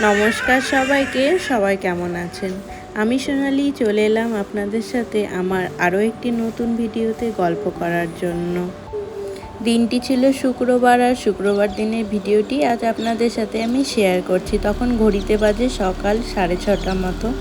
নমস্কার সবাইকে, সবাই কেমন আছেন? আমি সোনালি, চলে এলাম আপনাদের সাথে আমার আরও একটি নতুন ভিডিওতে গল্প করার জন্য। দিনটি ছিল শুক্রবার আর শুক্রবার দিনের ভিডিওটি আজ আপনাদের সাথে আমি শেয়ার করছি। তখন ঘড়িতে বাজে সকাল সাড়ে ছটা মতো।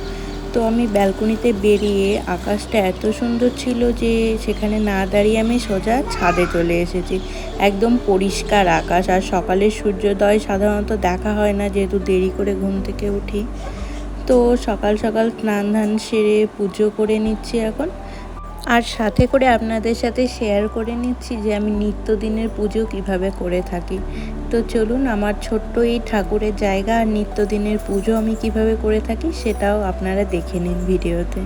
তো আমি ব্যালকনিতে বেরিয়ে আকাশটা এত সুন্দর ছিল যে সেখানে না দাঁড়িয়ে আমি সোজা ছাদে চলে এসেছি। একদম পরিষ্কার আকাশ আর সকালের সূর্যোদয় সাধারণত দেখা হয় না যেহেতু দেরি করে ঘুম থেকে উঠি। তো সকাল সকাল স্নান ধান সেরে পুজো করে নিচ্ছি এখন। আর সাথে করে আপনাদের সাথে শেয়ার করে নিচ্ছি যে আমি নিত্যদিনের পুজো কীভাবে করে থাকি। তো চলুন আমার ছোট্ট এই ঠাকুরের জায়গা আর নিত্যদিনের পুজো আমি কীভাবে করে থাকি সেটাও আপনারা দেখে নিন ভিডিওতে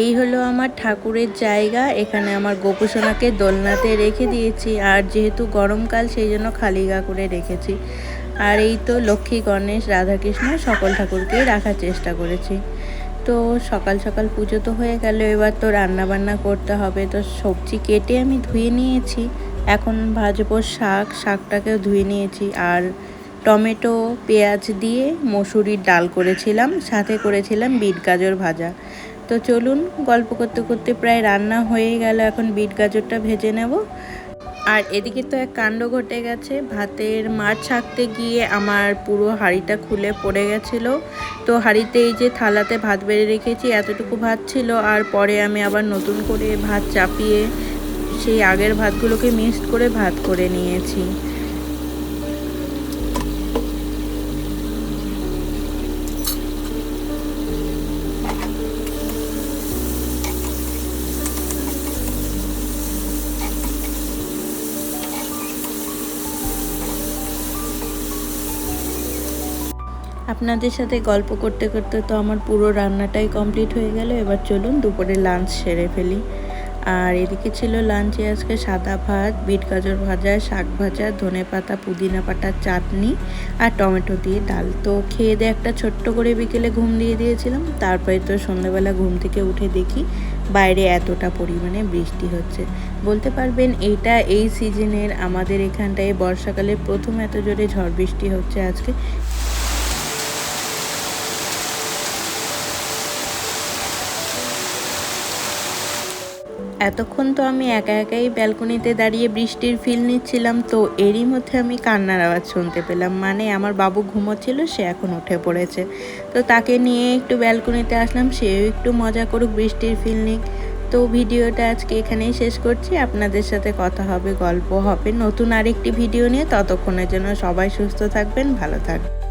এই হলো আমার ঠাকুরের জায়গা। এখানে আমার গোপুসোনাকে দোলনাতে রেখে দিয়েছি। আর যেহেতু গরমকাল, সেই জন্য খালি গা করে রেখেছি। আর এই তো লক্ষ্মী, গণেশ, রাধাকৃষ্ণ সকল ঠাকুরকেই রাখার চেষ্টা করেছি। তো সকাল সকাল পুজো তো হয়ে গেল, এবার তো রান্না বান্না করতে হবে। তো সবজি কেটে আমি ধুয়ে নিয়েছি। এখন ভাজবো শাক, শাকটাকেও ধুয়ে নিয়েছি। আর টমেটো, পেঁয়াজ দিয়ে মসুরির ডাল করেছিলাম, সাথে করেছিলাম বিট গাজর ভাজা। তো চলুন গল্প করতে করতে প্রায় রান্না হয়ে গেল, এখন বিট গাজরটা ভেজে নেব। আর এদিকে তো এক কাণ্ড ঘটে গেছে, ভাতের মাছ ছাঁকতে গিয়ে আমার পুরো হাঁড়িটা খুলে পড়ে গেছিল। তো হাঁড়িতে এই যে থালাতে ভাত বেড়ে রেখেছি, এতটুকু ভাত ছিল, আর পরে আমি আবার নতুন করে ভাত চাপিয়ে সেই আগের ভাতগুলোকে মিক্সড করে ভাত করে নিয়েছি। আপনাদের সাথে গল্প করতে করতে তো আমার পুরো রান্নাটাই কমপ্লিট হয়ে গেল। এবার চলুন দুপুরে লাঞ্চ সেরে ফেলি। আর এদিকে ছিল লাঞ্চে আজকে সাদা ভাত, বিট গাজর ভাজা, শাক ভাজা, ধনে পাতা, পুদিনা পাতার চাটনি আর টমেটো দিয়ে ডাল। তো খেয়ে দিয়ে একটা ছোট্ট করে বিকেলে ঘুম দিয়ে দিয়েছিলাম। তারপরে তো সন্ধ্যাবেলা ঘুম থেকে উঠে দেখি বাইরে এতটা পরিমাণে বৃষ্টি হচ্ছে। বলতে পারবেন এইটা এই সিজনের আমাদের এখানটায় বর্ষাকালে প্রথম এত জোরে ঝড় বৃষ্টি হচ্ছে আজকে। এতক্ষণ তো আমি একা একাই ব্যালকনিতে দাঁড়িয়ে বৃষ্টির ফিল নিচ্ছিলাম, তো এরই মধ্যে আমি কান্নার আওয়াজ শুনতে পেলাম। মানে আমার বাবু ঘুমোচ্ছিল, সে এখন উঠে পড়েছে। তো তাকে নিয়ে একটু ব্যালকনিতে আসলাম, সেও একটু মজা করুক বৃষ্টির ফিল নিক। তো ভিডিওটা আজকে এখানেই শেষ করছি। আপনাদের সাথে কথা হবে, গল্প হবে, নতুন আরেকটি ভিডিও নিয়ে। ততক্ষণের জন্য সবাই সুস্থ থাকবেন, ভালো থাকবেন।